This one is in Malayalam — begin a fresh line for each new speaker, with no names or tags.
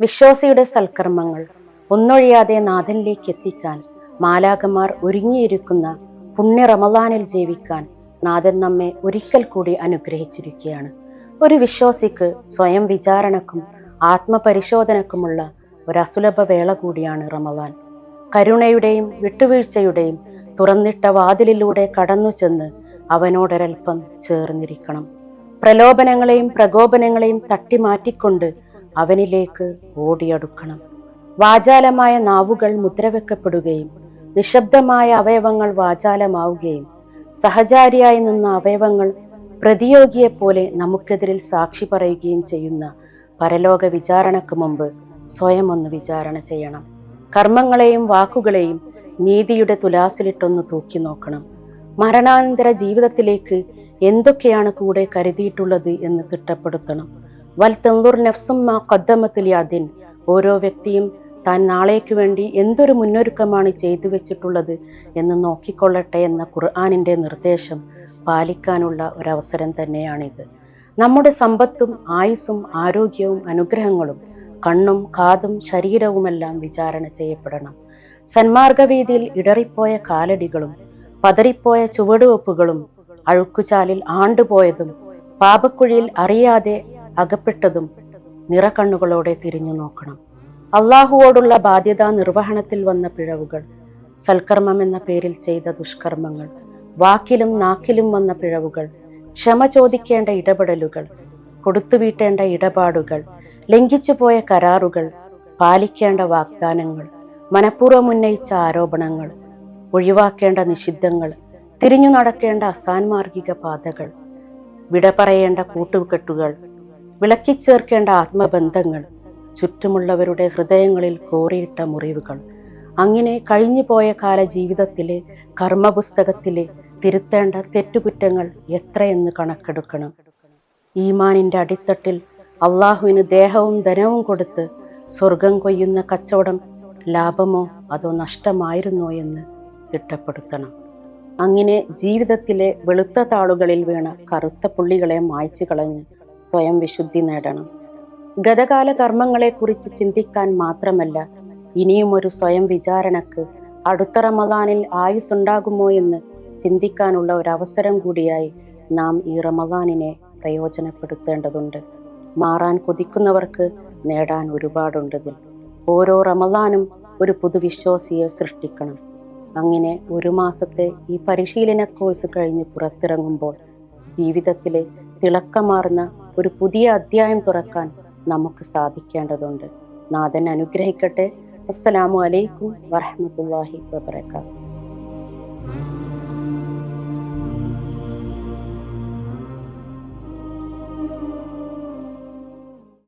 വിശ്വാസിയുടെ സൽക്കർമ്മങ്ങൾ ഒന്നൊഴിയാതെ നാഥനിലേക്ക് എത്തിക്കാൻ മാലാകമാർ ഒരുങ്ങിയിരിക്കുന്ന പുണ്യ റമദാനിൽ ജീവിക്കാൻ നാഥൻ നമ്മെ ഒരിക്കൽ കൂടി അനുഗ്രഹിച്ചിരിക്കുകയാണ്. ഒരു വിശ്വാസിക്ക് സ്വയം വിചാരണക്കും ആത്മപരിശോധനക്കുമുള്ള ഒരു അസുലഭ വേള കൂടിയാണ് റമദാൻ. കരുണയുടെയും വിട്ടുവീഴ്ചയുടെയും തുറന്നിട്ട വാതിലിലൂടെ കടന്നു ചെന്ന് അവനോടൊരൽപ്പം ചേർന്നിരിക്കണം. പ്രലോഭനങ്ങളെയും പ്രകോപനങ്ങളെയും തട്ടിമാറ്റിക്കൊണ്ട് അവനിലേക്ക് ഓടിയടുക്കണം. വാചാലമായ നാവുകൾ മുദ്രവെക്കപ്പെടുകയും നിശബ്ദമായ അവയവങ്ങൾ വാചാലമാവുകയും സഹചാരിയായി നിന്ന അവയവങ്ങൾ പ്രതിയോഗിയെപ്പോലെ നമുക്കെതിരിൽ സാക്ഷി പറയുകയും ചെയ്യുന്ന പരലോക വിചാരണക്ക് മുമ്പ് സ്വയം ഒന്ന് വിചാരണ ചെയ്യണം. കർമ്മങ്ങളെയും വാക്കുകളെയും നീതിയുടെ തുലാസിലിട്ടൊന്ന് തൂക്കി നോക്കണം. മരണാനന്തര ജീവിതത്തിലേക്ക് എന്തൊക്കെയാണ് കൂടെ കരുതിയിട്ടുള്ളത് എന്ന് തിട്ടപ്പെടുത്തണം. വൽ തെന്തുർ നഫ്സും മാ കദ്ദമത്തിൽ യാദിൻ. ഓരോ വ്യക്തിയും താൻ നാളേക്ക് വേണ്ടി എന്തൊരു മുന്നൊരുക്കമാണ് ചെയ്തു വെച്ചിട്ടുള്ളത് എന്ന് നോക്കിക്കൊള്ളട്ടെ എന്ന ഖുർആാനിന്റെ നിർദ്ദേശം പാലിക്കാനുള്ള ഒരവസരം തന്നെയാണിത്. നമ്മുടെ സമ്പത്തും ആയുസ്സും ആരോഗ്യവും അനുഗ്രഹങ്ങളും കണ്ണും കാതും ശരീരവുമെല്ലാം വിചാരണ ചെയ്യപ്പെടണം. സന്മാർഗവീതിയിൽ ഇടറിപ്പോയ കാലടികളും പതറിപ്പോയ ചുവടുവെപ്പുകളും അഴുക്കുചാലിൽ ആണ്ടുപോയതും പാപക്കുഴിയിൽ അറിയാതെ അകപ്പെട്ടതും നിറകണ്ണുകളോടെ തിരിഞ്ഞു നോക്കണം. അള്ളാഹുവോടുള്ള ബാധ്യതാ നിർവഹണത്തിൽ വന്ന പിഴവുകൾ സൽക്കർമ്മം എന്ന പേരിൽ ചെയ്ത ദുഷ്കർമ്മങ്ങൾ വാക്കിലും നാക്കിലും വന്ന പിഴവുകൾ ക്ഷമ ചോദിക്കേണ്ട ഇടപെടലുകൾ കൊടുത്തുവീട്ടേണ്ട ഇടപാടുകൾ ലംഘിച്ചു പോയ കരാറുകൾ പാലിക്കേണ്ട വാഗ്ദാനങ്ങൾ മനഃപൂർവം ഉന്നയിച്ച ആരോപണങ്ങൾ ഒഴിവാക്കേണ്ട നിഷിദ്ധങ്ങൾ തിരിഞ്ഞു നടക്കേണ്ട അസാൻമാർഗിക പാതകൾ വിട പറയേണ്ട കൂട്ടുകെട്ടുകൾ വിളക്കിച്ചേർക്കേണ്ട ആത്മബന്ധങ്ങൾ ചുറ്റുമുള്ളവരുടെ ഹൃദയങ്ങളിൽ കോറിയിട്ട മുറിവുകൾ അങ്ങനെ കഴിഞ്ഞുപോയ കാല ജീവിതത്തിലെ കർമ്മപുസ്തകത്തിലെ തിരുത്തേണ്ട തെറ്റുകുറ്റങ്ങൾ എത്രയെന്ന് കണക്കെടുക്കണം? ഈമാനിന്റെ അടിത്തട്ടിൽ അള്ളാഹുവിന് ദേഹവും ധനവും കൊടുത്ത് സ്വർഗം കൊയ്യുന്ന കച്ചവടം ലാഭമോ അതോ നഷ്ടമായിരുന്നോ എന്ന് തിട്ടപ്പെടുത്തണം. അങ്ങനെ ജീവിതത്തിലെ വെളുത്ത താളുകളിൽ വീണ കറുത്ത പുള്ളികളെ മായ്ച്ചു കളഞ്ഞ് സ്വയം വിശുദ്ധി നേടണം. ഗതകാല കർമ്മങ്ങളെക്കുറിച്ച് ചിന്തിക്കാൻ മാത്രമല്ല ഇനിയും ഒരു സ്വയം വിചാരണക്ക് അടുത്ത റമദാനിൽ ആയുസ്സുണ്ടാകുമോ എന്ന് ചിന്തിക്കാനുള്ള ഒരു അവസരം കൂടിയായി നാം ഈ റമദാനിനെ പ്രയോജനപ്പെടുത്തേണ്ടതുണ്ട്. മാറാൻ കൊതിക്കുന്നവർക്ക് നേടാൻ ഒരുപാടുണ്ടതിൽ ഓരോ റമദാനും ഒരു പുതുവിശ്വാസിയെ സൃഷ്ടിക്കണം. അങ്ങനെ ഒരു മാസത്തെ ഈ പരിശീലന കോഴ്സ് കഴിഞ്ഞ് പുറത്തിറങ്ങുമ്പോൾ ജീവിതത്തിലെ തിളക്കമാർന്ന ഒരു പുതിയ അധ്യായം തുറക്കാൻ നമുക്ക് സാധിക്കേണ്ടതുണ്ട്. നാഥൻ അനുഗ്രഹിക്കട്ടെ. അസ്സലാമു അലൈക്കും വറഹമത്തല്ലാഹി വബർക്കാത്തു